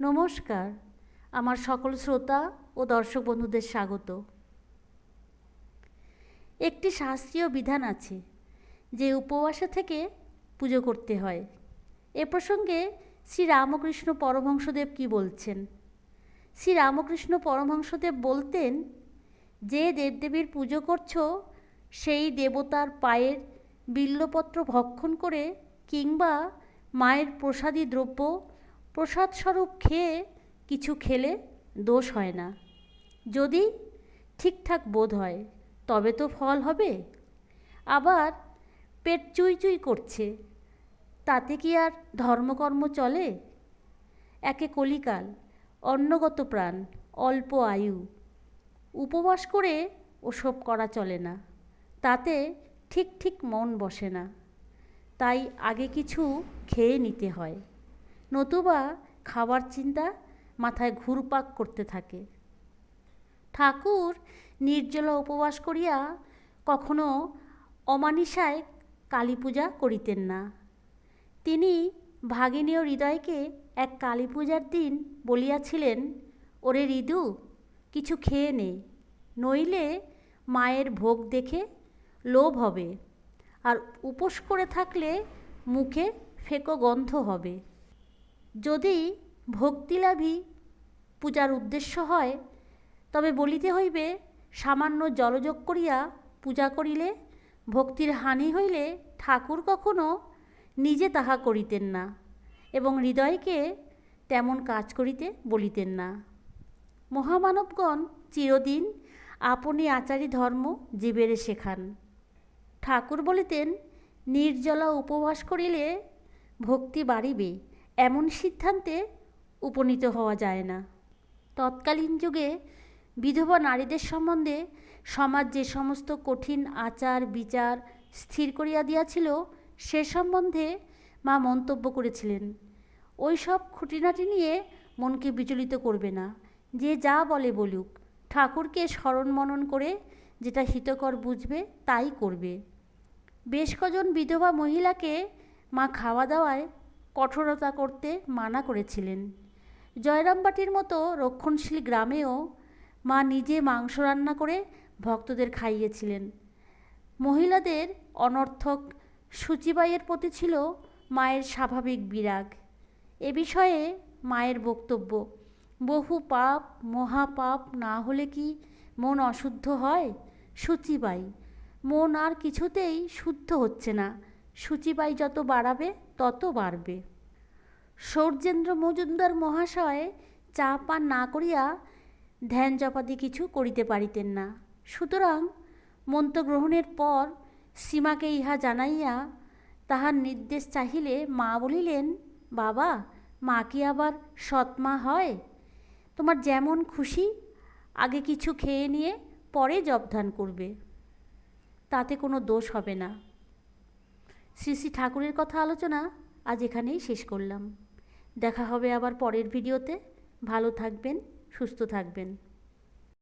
নমস্কার, আমার সকল শ্রোতা ও দর্শক বন্ধুদের স্বাগত। একটি শাস্ত্রীয় বিধান আছে যে উপবাসে থেকে পুজো করতে হয়। এ প্রসঙ্গে শ্রী রামকৃষ্ণ পরমহংসদেব কি বলছেন? শ্রী রামকৃষ্ণ পরমহংসদেব বলতেন, যে দেবদেবীর পুজো করছ, সেই দেবতার পায়ের বিল্লপত্র ভক্ষণ করে কিংবা মায়ের প্রসাদী দ্রব্য প্রসাদস্বরূপ খেয়ে কিছু খেলে দোষ হয় না। যদি ঠিকঠাক বোধ হয়, তবে তো ফল হবে। আবার পেট চুই চুই করছে, তাতে কি আর ধর্মকর্ম চলে? একে কলিকাল, অন্নগত প্রাণ, অল্প আয়ু। উপবাস করে ওসব করা চলে না, তাতে ঠিক ঠিক মন বসে না। তাই আগে কিছু খেয়ে নিতে হয়। নতুবা খাবার চিন্তা মাথায় ঘুরপাক করতে থাকে। ঠাকুর নির্জলা উপবাস করিয়া কখনো অমানিসায় কালী পূজা করিতেন না। তিনি ভাগিনীয় হৃদয়কে এক কালী পূজার দিন বলিয়াছিলেন, ওরে রিদু, কিছু খেয়ে নে, নইলে মায়ের ভোগ দেখে লোভ হবে, আর উপোস করে থাকলে মুখে ফেকো গন্ধ হবে। যদি ভক্তিলাভী পূজার উদ্দেশ্য হয়, তবে বলিতে হইবে, সামান্য জলযোগ করিয়া পূজা করিলে, ভক্তির হানি হইলে ঠাকুর কখনো নিজে তাহা করিতেন না এবং হৃদয়কে তেমন কাজ করিতে বলিতেন না। মহামানবগণ চিরদিন আপনি আচারী ধর্ম জীবেরে শেখান ঠাকুর বলিতেন, নির্জলা উপবাস করিলে ভক্তি বাড়িবে এমন সিদ্ধান্তে উপনীত হওয়া যায় না। তৎকালীন যুগে বিধবা নারীদের সম্বন্ধে সমাজ যে সমস্ত কঠিন আচার, বিচার স্থির করিয়া দিয়াছিল, সে সম্বন্ধে মা মন্তব্য করেছিলেন। ওই সব খুঁটিনাটি নিয়ে মনকে বিচলিত করবে না। যে যা বলে বলুক, ঠাকুরকে স্মরণ মনন করে যেটা হিতকর বুঝবে, তাই করবে। বেশ কজন বিধবা মহিলাকে মা খাওয়া দাওয়ায় কঠোরতা করতে মানা করেছিলেন। জয়রামবাটির মতো রক্ষণশীল গ্রামেও মা নিজে মাংস রান্না করে ভক্তদের খাইয়েছিলেন। মহিলাদের অনর্থক সূচিবাইয়ের প্রতি ছিল মায়ের স্বাভাবিক বিরাগ। এ বিষয়ে মায়ের বক্তব্য, বহু পাপ, মহাপাপ না হলে কি মন অশুদ্ধ হয়? সূচিবাই, মন আর কিছুতেই শুদ্ধ হচ্ছে না। সূচিবাই যত বাড়াবে, তত বাড়বে। সৌর্যেন্দ্র মজুমদার মহাশয় চা পান না করিয়া ধ্যান জপাদি কিছু করিতে পারিতেন না। সুতরাং মন্ত্রগ্রহণের পর সীমাকে ইহা জানাইয়া তাহার নির্দেশ চাহিলে মা বলিলেন, বাবা, মা কি আবার সৎমা হয়? তোমার যেমন খুশি, আগে কিছু খেয়ে নিয়ে পরে জবধান করবে। তাতে কোনো দোষ হবে না। শ্রী শ্রী ঠাকুরের কথা আলোচনা আজ এখানেই শেষ করলাম। দেখা হবে আবার পরের ভিডিওতে। ভালো থাকবেন, সুস্থ থাকবেন।